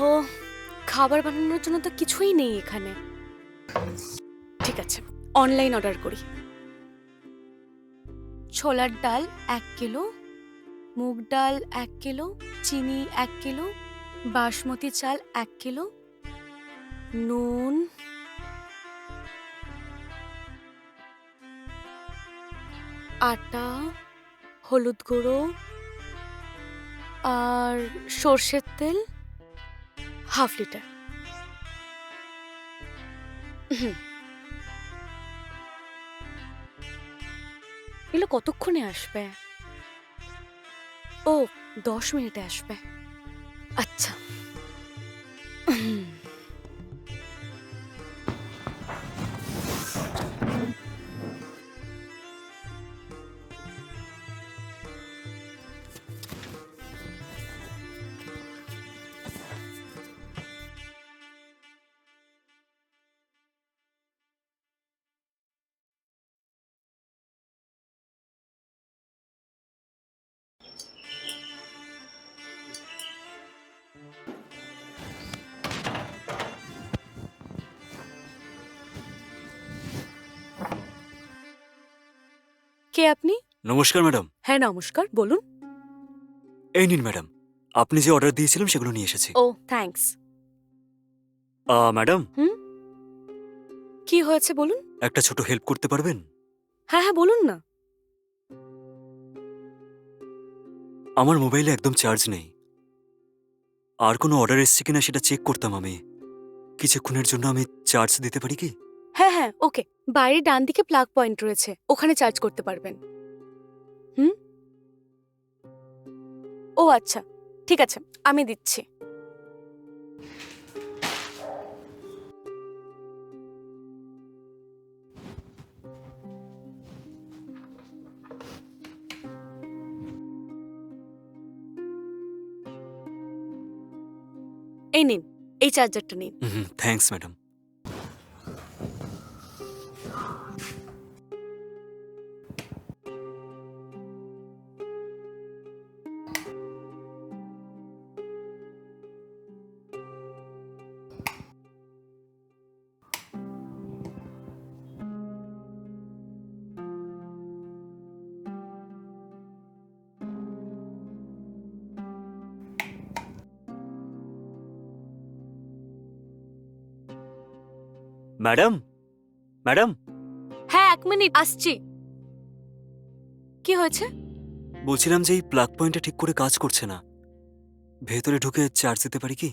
ওহো খাবার বানানোর জন্য তো কিছুই নেই এখানে। ঠিক আছে অনলাইন অর্ডার করি। ছোলার ডাল এক কিলো, মুগ ডাল এক কিলো, চিনি এক কিলো, বাসমতি চাল এক কিলো, নুন আটা, হলুদ গুঁড়ো আর সর্ষের তেল হাফ লিটার। এগুলো কতক্ষণে আসবে? ও দশ মিনিটে আসবে। আচ্ছা। কে আপনি? নমস্কার ম্যাডাম। হ্যাঁ নমস্কার বলুন। এই নিন ম্যাডাম। আপনি যে অর্ডার দিয়েছিলেন সেগুলো নিয়ে এসেছি। ও থ্যাঙ্কস। ম্যাডাম। কি হয়েছে বলুন? একটা ছোট হেল্প করতে পারবেন? হ্যাঁ হ্যাঁ বলুন না। আমার মোবাইলে একদম চার্জ নেই। আর কোনো অর্ডার এসছে কিনা সেটা চেক করতাম আমি। কিছুক্ষণের জন্য আমি চার্জ দিতে পারি কি? হ্যাঁ হ্যাঁ ওকে। বাইরে ডান দিকে প্লাগ পয়েন্ট রয়েছে, ওখানে চার্জ করতে পারবেন। হুম? ও আচ্ছা। ঠিক আছে, আমি দিচ্ছি। এই নিন, এই চার্জারটা নিন। Thanks, madam. ম্যাডাম? ম্যাডাম? হ্যাঁ এক মিনিট আসছি। কি হয়েছে? বলছিলাম যে এই প্লাগ পয়েন্টটা ঠিক করে কাজ করছে না। ভেতরে ঢুকে চার্জ দিতে পারি কি?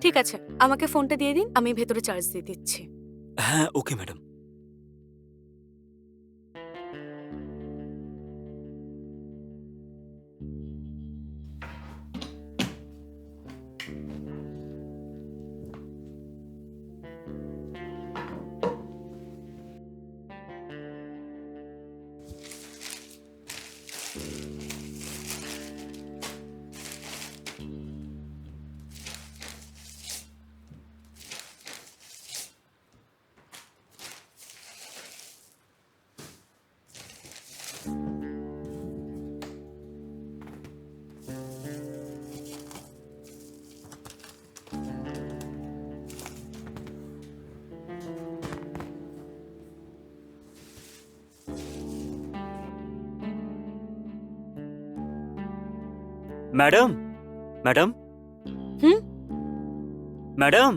ঠিক আছে আমাকে ফোনটা দিয়ে দিন আমি ভেতরে চার্জ দিয়ে দিচ্ছি। হ্যাঁ okay madam. thank mm -hmm. you madam? Madam? Hmm? Madam?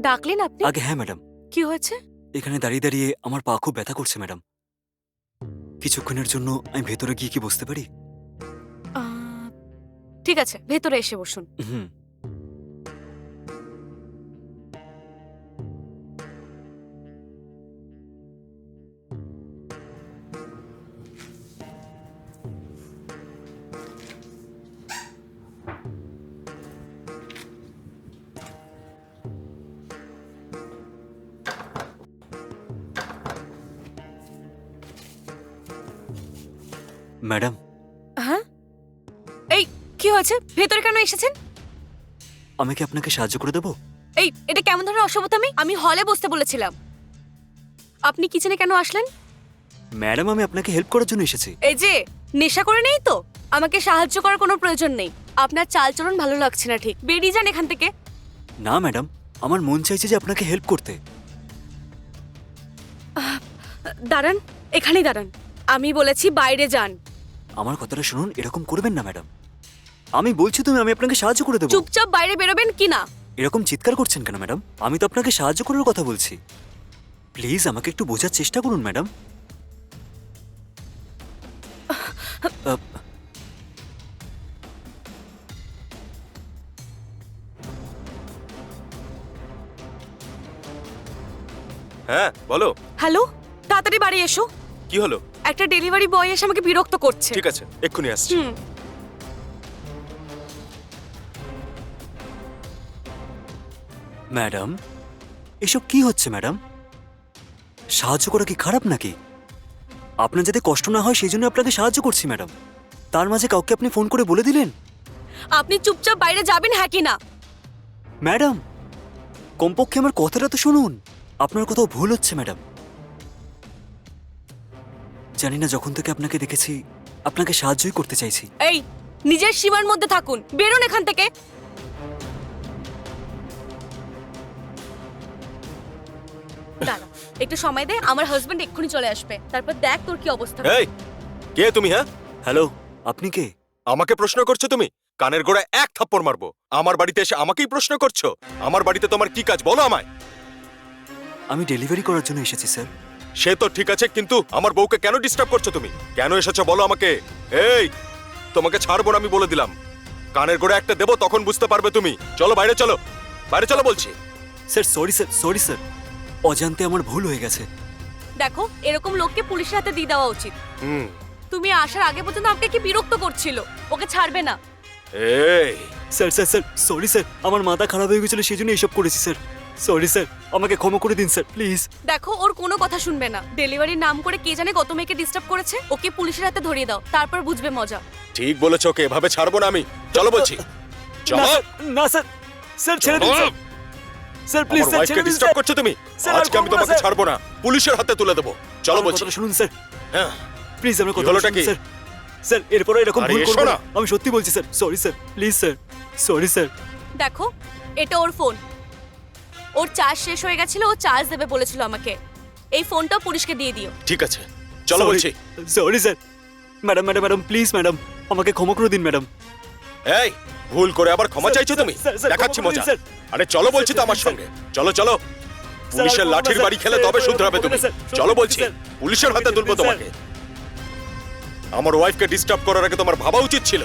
ডাকলেন আপনি? আগে হ্যাঁ ম্যাডাম। কি হয়েছে? এখানে দাঁড়িয়ে দাঁড়িয়ে আমার পা খুব ব্যথা করছে ম্যাডাম। কিছুক্ষণের জন্য আমি ভেতরে গিয়ে কি বসতে পারি? ঠিক আছে ভেতরে এসে বসুন। হুম। ম্যাডাম। হ্যাঁ? এই কি হয়েছে? ভেতরে কেন এসেছেন? আমি কি আপনাকে সাহায্য করে দেবো? এই এটা কেমন ধরনের অসভ্যতামি? আমি হলে বসতে বলেছিলাম। আপনি কিচেনে কেন আসলেন? ম্যাডাম আমি আপনাকে হেল্প করার জন্য এসেছি। এই যে নেশা করে নেই তো? আমাকে সাহায্য করার কোনো প্রয়োজন নেই। আপনার চালচলন ভালো লাগছে না ঠিক। বেরিয়ে যান এখান থেকে। না ম্যাডাম আমার মন চাইছে যে আপনাকে হেল্প করতে। দাঁড়ান এখানেই দাঁড়ান। আমি বলেছি বাইরে যান। আমার কথাটা শুনুন এরকম করবেন না ম্যাডাম। আমি বলছি তুমি আমি আপনাকে সাহায্য করে দেবো। চুপচাপ বাইরে বেরোবেন কি না? এরকম চিৎকার করছেন কেন ম্যাডাম? আমি তো আপনাকে সাহায্য করার কথা বলছি। প্লিজ আমাকে একটু বোঝার চেষ্টা করুন ম্যাডাম। হ্যাঁ বলো। হ্যালো তাড়াতাড়ি বাড়ি এসো। কি হলো? একটা ডেলিভারি বয় এসে আমাকে বিরক্ত করছে। ঠিক আছে এক্ষুনি আসছি। হুম। ম্যাডাম এসব কি হচ্ছে ম্যাডাম? সাহায্য করা কি খারাপ নাকি? আপনার যাতে কষ্ট না হয় সেই জন্য আপনাকে সাহায্য করছি ম্যাডাম। তার মাঝে কাউকে আপনি ফোন করে বলে দিলেন? আপনি চুপচাপ বাইরে যাবেন হ্যাঁ কি না? ম্যাডাম কমপক্ষে আমার কথাটা তো শুনুন। আপনার কোথাও ভুল হচ্ছে ম্যাডাম। জানি না যখন থেকে আপনাকে দেখেছি আপনাকে সাহায্যই করতে চাইছি। এই নিজের সীমার মধ্যে থাকুন। বেরোন এখান থেকে। দাঁড়া একটু সময় দে আমার হাজবেন্ড এক্ষুনি চলে আসবে। তারপর দেখ তোর কি অবস্থা। এই কে তুমি হ্যাঁ? হ্যালো আপনি কে? আমাকে প্রশ্ন করছ তুমি? কানের গোড়ায় এক থাপ্পড় মারবো। আমার বাড়িতে এসে আমাকেই প্রশ্ন করছ? আমার বাড়িতে তোমার কি কাজ? বলো আমায়। আমি ডেলিভারি করার জন্য এসেছি স্যার সে তো ঠিক আছে কিন্তু আমার বউকে কেন ডিস্টার্ব করছ তুমি? কেন এসেছ বলো আমাকে? এই তোমাকে ছাড়বো না আমি বলে দিলাম। কানের গোড়া একটা দেবো তখন বুঝতে পারবে তুমি। চলো বাইরে চলো। বাইরে চলো বলছি। Sir sorry sir sorry sir. অজান্তে আমার ভুল হয়ে গেছে। দেখো এরকম লোককে পুলিশের হাতে দিয়ে দেওয়া উচিত। হুম। তুমি আসার আগে পর্যন্ত আমাকে কি বিরক্ত করছিল? ওকে ছাড়বে না। এই। Sir sir sir sorry sir আমার মাথা খারাপ হয়ে গেছিল সেই জন্য এসব করেছি স্যার। সরি স্যার আমাকে ক্ষমা করে দিন স্যার প্লিজ দেখো ওর কোনো কথা শুনবে না। ডেলিভারির নাম করে কে জানে কত মেয়েকে ডিস্টার্ব করেছে? ওকে পুলিশের হাতে ধরিয়ে দাও তারপর বুঝবে মজা। ঠিক বলেছ ওকে এভাবে ছাড়বো না আমি। চলো বলছি। চলো। না স্যার স্যার ছেড়ে দিন স্যার স্যার প্লিজ স্যার ছেড়ে দিন ডিস্টার্ব করছ তুমি? আজকে আমি তোমাকে ছাড়বো না। পুলিশের হাতে তুলে দেবো। চলো বলছি। শুনুন স্যার হ্যাঁ। প্লিজ আমার কথা কি? স্যার স্যার এরপরে এরকম ভুল করব না। আমি সত্যি বলছি sir sorry sir please sir sorry sir দেখো এটা ওর ফোন ওর চার্জ শেষ হয়ে গেছিল ও চার্জ দেবে বলেছিল আমাকে। এই ফোনটা পুলিশকে দিয়ে দিও। ঠিক আছে। চলো বলছি। Sorry sir madam madam madam please madam আমাকে ক্ষমা করে দিন ম্যাডাম এই ভুল করে আবার ক্ষমা চাইছো তুমি? দেখাচ্ছি মজা। স্যার। আরে চলো বলছি তো আমার সঙ্গে। চলো চলো। পুলিশের লাঠির বাড়ি খেলে তবে শুধরাবে তুমি। চলো বলছি পুলিশের হাতে তুলবো তোমাকে। আমার ওয়াইফকে ডিস্টার্ব করার আগে তোমার ভাবা উচিত ছিল।